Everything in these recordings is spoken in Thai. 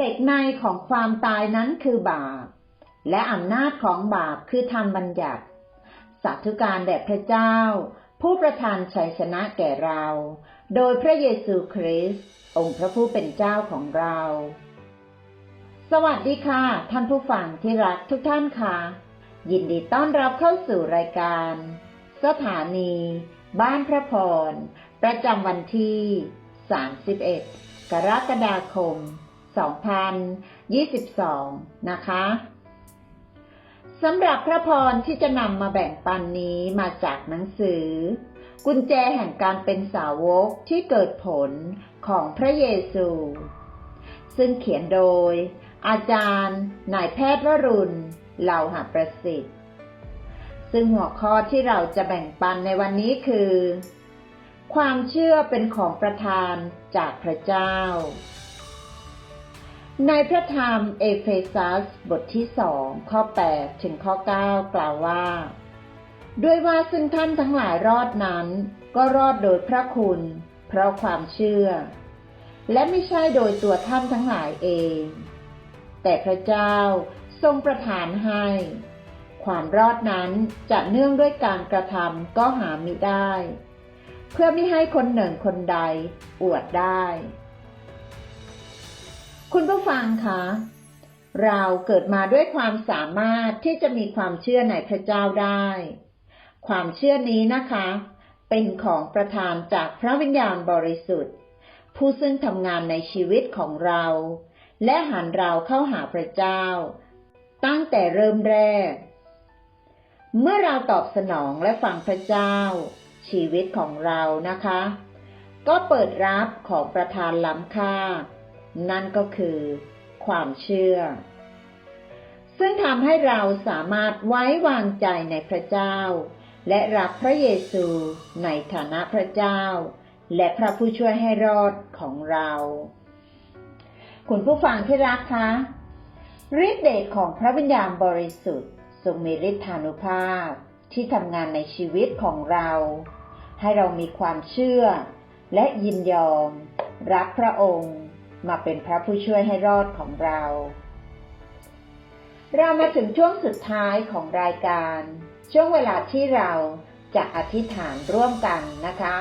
เหล็กในของความตายนั้นคือบาป และอำนาจของบาปคือธรรมบัญญัติสาธุการแด่พระเจ้า ผู้ประทานชัยชนะแก่เรา โดยพระเยซูคริสต์องค์พระผู้เป็นเจ้าของเรา สวัสดีค่ะ ท่านผู้ฟังที่รักทุกท่านค่ะ ยินดีต้อนรับเข้าสู่รายการ สถานี บ้านพระพร ประจำวันที่ 31 กรกฎาคม 2022 นะคะสำหรับพระพรที่จะนำมาแบ่งปันนี้มาจากหนังสือ กุญแจแห่งการเป็นสาวกที่เกิดผลของพระเยซู ซึ่งเขียนโดย อาจารย์นายแพทย์วรุณเหล่าหาประสิทธิ์ ซึ่งหัวข้อที่เราจะแบ่งปันในวันนี้คือ ความเชื่อเป็นของประทานจากพระเจ้า ในพระธรรมเอเฟซัสบทที่สองข้อ 8 ถึงข้อ 9 กล่าวว่า ด้วยว่าซึ่งท่านทั้งหลายรอดนั้น ก็รอดโดยพระคุณ เพราะความเชื่อ และไม่ใช่โดยตัวท่านทั้งหลายเอง แต่พระเจ้าทรงประทานให้ ความรอดนั้นจะเนื่องด้วยการกระทำก็หามิได้ เพื่อไม่ให้คนหนึ่งคนใดอวดได้ คุณผู้ฟังคะเราเกิดมาด้วยความสามารถที่จะมีความเชื่อในพระเจ้าได้ ความเชื่อนี้นะคะ เป็นของประทานจากพระวิญญาณบริสุทธิ์ ผู้ซึ่งทำงานในชีวิตของเรา และหันเราเข้าหาพระเจ้า ตั้งแต่เริ่มแรก เมื่อเราตอบสนองและฟังพระเจ้า ชีวิตของเรานะคะ ก็เปิดรับของประทานล้ำค่า นั่นก็คือ ความเชื่อ ซึ่งทำให้เราสามารถไว้วางใจในพระเจ้า และรับพระเยซูในฐานะพระเจ้า และพระผู้ช่วยให้รอดของเรา คุณผู้ฟังที่รักคะฤทธิเดชของพระวิญญาณบริสุทธิ์ทรงมีฤทธานุภาพที่ทำงานในชีวิตของเรา ให้เรามีความเชื่อและยินยอม รับพระองค์ มาเป็นพระผู้ช่วยให้รอดของเรา เรามาถึงช่วงสุดท้ายของรายการ ช่วงเวลาที่เราจะอธิษฐานร่วมกันนะคะ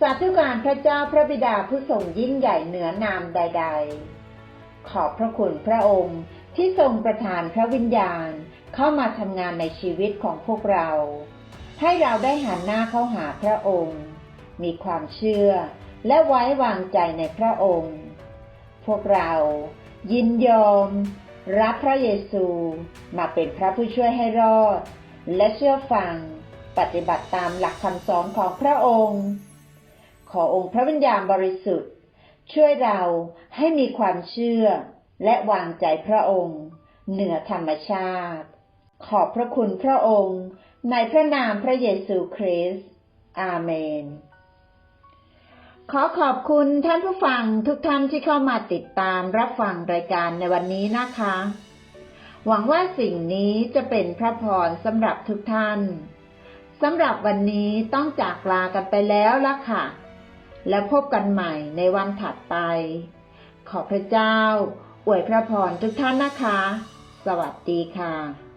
สาธุการพระเจ้าพระบิดาผู้ทรงยิ่งใหญ่เหนือนามใด ๆ ขอบพระคุณพระองค์ที่ทรงประทานพระวิญญาณเข้ามาทำงานในชีวิตของพวกเรา ให้เราได้หันหน้าเข้าหาพระองค์ มีความเชื่อ และไว้วางใจในพระองค์ พวกเรายินยอม รับพระเยซูมาเป็นพระผู้ช่วยให้รอด และเชื่อฟังปฏิบัติตามหลักคำสอนของพระองค์ ขอองค์พระวิญญาณบริสุทธิ์ ช่วยเราให้มีความเชื่อและวางใจพระองค์ เหนือธรรมชาติ ขอบพระคุณพระองค์ ในพระนามพระเยซูคริสต์อาเมน ขอขอบคุณท่านผู้ฟังทุกท่านที่เข้ามาติดตามรับฟังรายการในวันนี้นะคะ หวังว่าสิ่งนี้จะเป็นพระพรสำหรับทุกท่านสำหรับวันนี้ต้องจากลากันไปแล้วละค่ะ แล้วพบกันใหม่ในวันถัดไป ขอพระเจ้า อวยพระพรทุกท่านนะคะ สวัสดีค่ะ